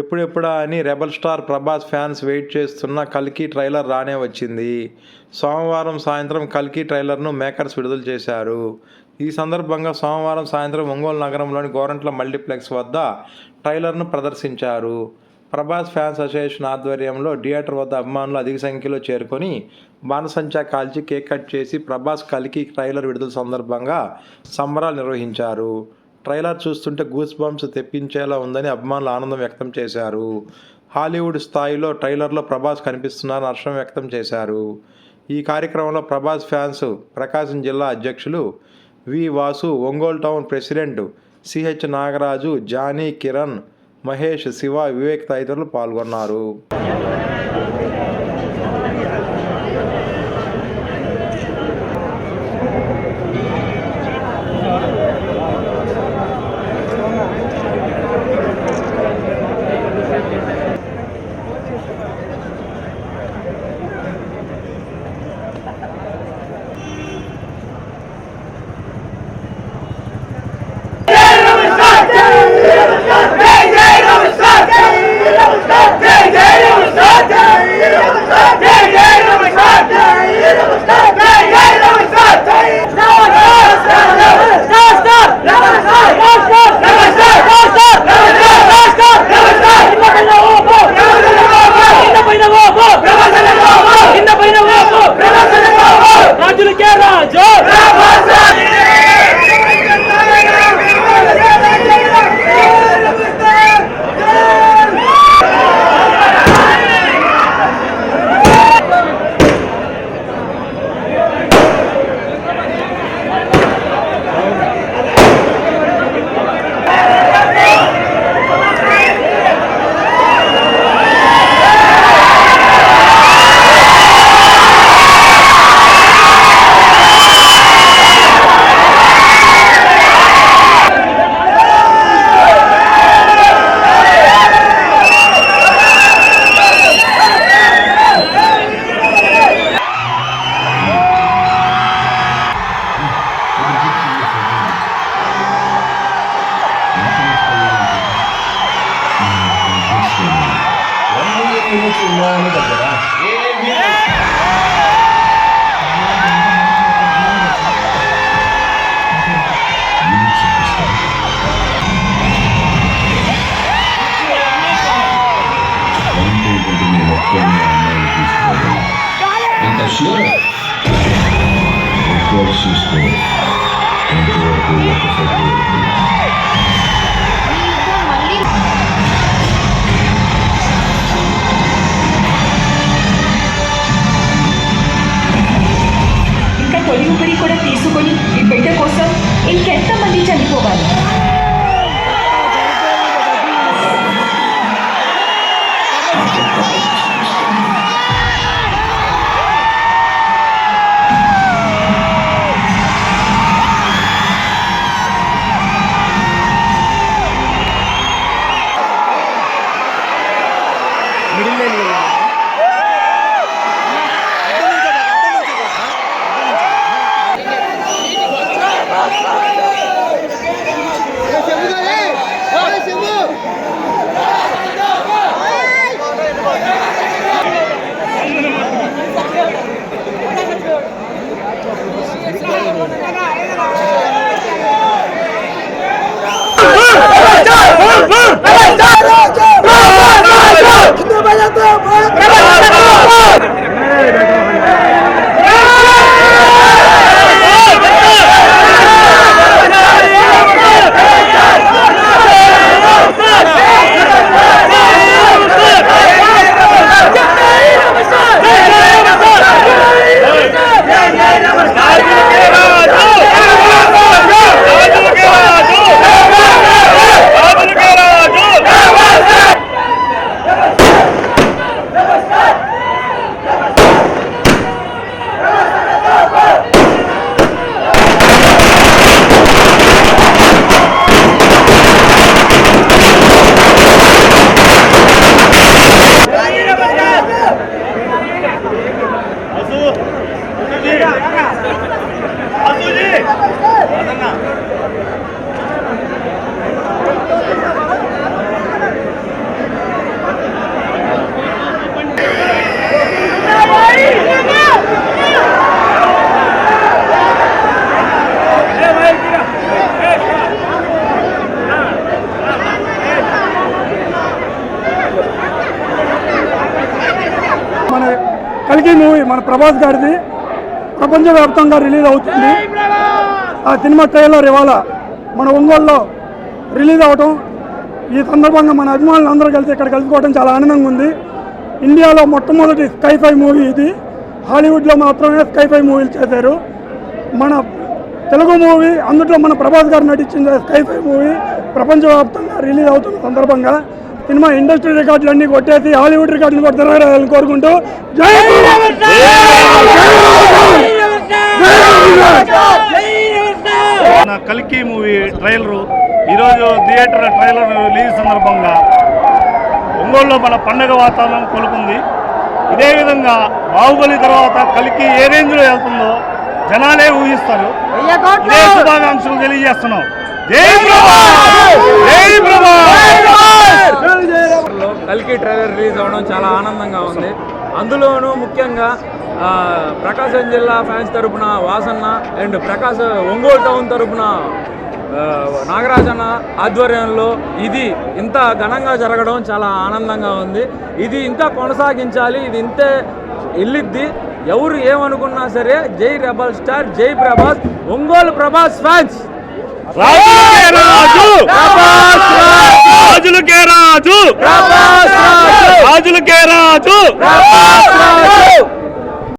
ఎప్పుడెప్పుడా అని rebel star Prabhas fans wait చేస్తున్న కల్కి ట్రైలర్ రానే వచ్చింది. సోమవారం సాయంత్రం కల్కి ట్రైలర్ను మేకర్స్ విడుదల చేశారు. ఈ సందర్భంగా సోమవారం సాయంత్రం ఒంగోలు నగరంలోని గోరంట్ల మల్టీప్లెక్స్ వద్ద ట్రైలర్ను ప్రదర్శించారు. ప్రభాస్ ఫ్యాన్స్ అసోసియేషన్ ఆధ్వర్యంలో థియేటర్ వద్ద అభిమానులు అధిక సంఖ్యలో చేరుకొని బాణసంచా కాల్చి కేక్ కట్ చేసి ప్రభాస్ కలికి ట్రైలర్ విడుదల సందర్భంగా సంబరాలు నిర్వహించారు. ట్రైలర్ చూస్తుంటే గూస్ బంప్స్ తెప్పించేలా ఉందని అభిమానులు ఆనందం వ్యక్తం చేశారు. హాలీవుడ్ స్థాయిలో ట్రైలర్లో ప్రభాస్ కనిపిస్తున్నారని హర్షం వ్యక్తం చేశారు. ఈ కార్యక్రమంలో ప్రభాస్ ఫ్యాన్స్ ప్రకాశం జిల్లా అధ్యక్షులు V Vasu Ongole town president CH Nagaraju Jani Kiran Mahesh Shiva Vivek తదితరులు పాల్గొన్నారు. continue obtaining our melodies for them. And assure the course is good and to work নেই మన ప్రభాస్ గారిది ప్రపంచవ్యాప్తంగా రిలీజ్ అవుతుంది. ఆ సినిమా ట్రైలర్ ఇవాళ మన ఒంగోలులో రిలీజ్ అవటం ఈ సందర్భంగా మన అభిమానులు అందరూ కలిసి ఇక్కడ కలుసుకోవడం చాలా ఆనందంగా ఉంది. ఇండియాలో మొట్టమొదటి స్కైఫై మూవీ ఇది. హాలీవుడ్లో మాత్రమే స్కైఫై మూవీలు చేశారు. మన తెలుగు మూవీ అందులో మన ప్రభాస్ గారు నటించిన స్కైఫై మూవీ ప్రపంచవ్యాప్తంగా రిలీజ్ అవుతున్న సందర్భంగా సినిమా ఇండస్ట్రీ రికార్డులన్నీ కొట్టేసి హాలీవుడ్ రికార్డులు కూడా తిరగరాలని కోరుకుంటూ జై కల్కి మూవీ ట్రైలరు. ఈరోజు థియేటర్ ట్రైలర్ రిలీజ్ సందర్భంగా ఒంగోలులో మన పండగ వాతావరణం కొలుకుంది. ఇదే విధంగా బాహుబలి తర్వాత కలికి ఏ రేంజ్లో వెళ్తుందో జనాలే ఊహిస్తారు. ఇదే శుభాకాంక్షలు తెలియజేస్తున్నాం! జై ప్రభాస్! లో కల్కి ట్రైలర్ రిలీజ్ అవ్వడం చాలా ఆనందంగా ఉంది అందులోనూ ముఖ్యంగా ప్రకాశం జిల్లా ఫ్యాన్స్ తరపున Vasanna and Prakasa Ongole town తరపున నాగరాజన్న ఆధ్వర్యంలో ఇది ఇంత ఘనంగా జరగడం చాలా ఆనందంగా ఉంది. ఇది ఇంకా కొనసాగించాలి ఇది ఇంతే వెళ్ళిద్ది ఎవరు ఏమనుకున్నా సరే జై రెబల్ స్టార్ జై ప్రభాస్ ఒంగోలు ప్రభాస్ ఫ్యాన్స్. రాజు! రాజులకే రాజు. రాజులకే రాజు!